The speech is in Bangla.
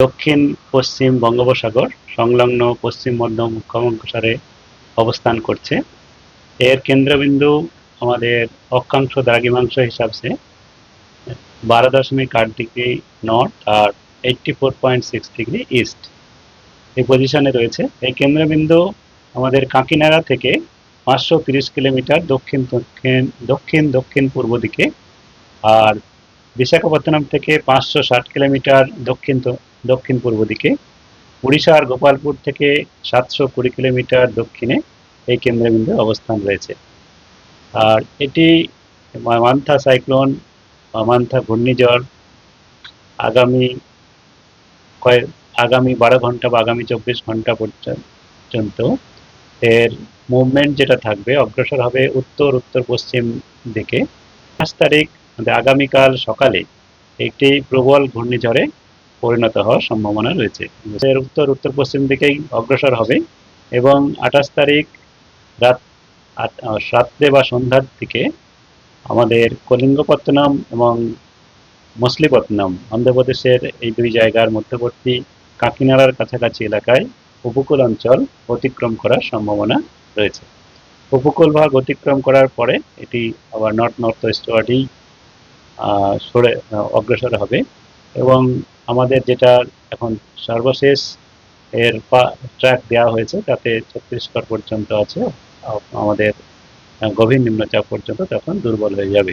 দক্ষিণ, পশ্চিম বঙ্গোপসাগর সংলগ্ন পশ্চিম মধ্য মুখ্যমঙ্কসারে অবস্থান করছে। এর কেন্দ্রবিন্দু আমাদের অক্ষাংশ দ্রাঘিমাংশ হিসাবে বারো দশমিক আট ডিগ্রি নর্থ আর eighty four point six degree east. এই পজিশনে রয়েছে। এই কেন্দ্রবিন্দু আমাদের কাঁকিনাড়া থেকে পাঁচশো তিরিশ কিলোমিটার দক্ষিণ দক্ষিণ দক্ষিণ দক্ষিণ পূর্ব দিকে আর বিশাখাপত্তনম থেকে পাঁচশো ষাট কিলোমিটার দক্ষিণ দক্ষিণ পূর্ব দিকে। উড়িষ্যার গোপালপুর থেকে সাতশো কুড়ি কিলোমিটার দক্ষিণে এই কেন্দ্রবিন্দু অবস্থান রয়েছে। আর এটি মান্থা সাইক্লোন মান্থা ঘূর্ণিঝড় আগামী কয়েক, আগামী বারো ঘণ্টা বা আগামী চব্বিশ ঘণ্টা পর্যন্ত এর মুভমেন্ট যেটা থাকবে, অগ্রসর হবে উত্তর উত্তর, পশ্চিম দিকে। পাঁচ তারিখ মানে আগামীকাল সকালে একটি প্রবল ঘূর্ণিঝড়ে পরিণত হওয়ার সম্ভাবনা রয়েছে। এর উত্তর উত্তর পশ্চিম দিকেই অগ্রসর হবে এবং আঠাশ তারিখ রাত রাত্রে বা সন্ধ্যার দিকে আমাদের কলিঙ্গপত্তনম এবং মছলিপত্তনম অন্ধ্রপ্রদেশের এই দুই জায়গার মধ্যবর্তী কাকিনাড়ার কাছাকাছি এলাকায় উপকূল অঞ্চল অতিক্রম করার সম্ভাবনা রয়েছে। উপকূল ভাগ অতিক্রম করার পরে এটি আবার নর্থ নর্থ ওয়েস্টওয়ার্ডেই সরে অগ্রসর হবে। এবং আমাদের যেটা এখন সর্বশেষ এর ট্র্যাক দেওয়া হয়েছে, তাতে ছত্তিশগড় পর্যন্ত আছে আমাদের গভীর নিম্নচাপ পর্যন্ত তখন দুর্বল হয়ে যাবে।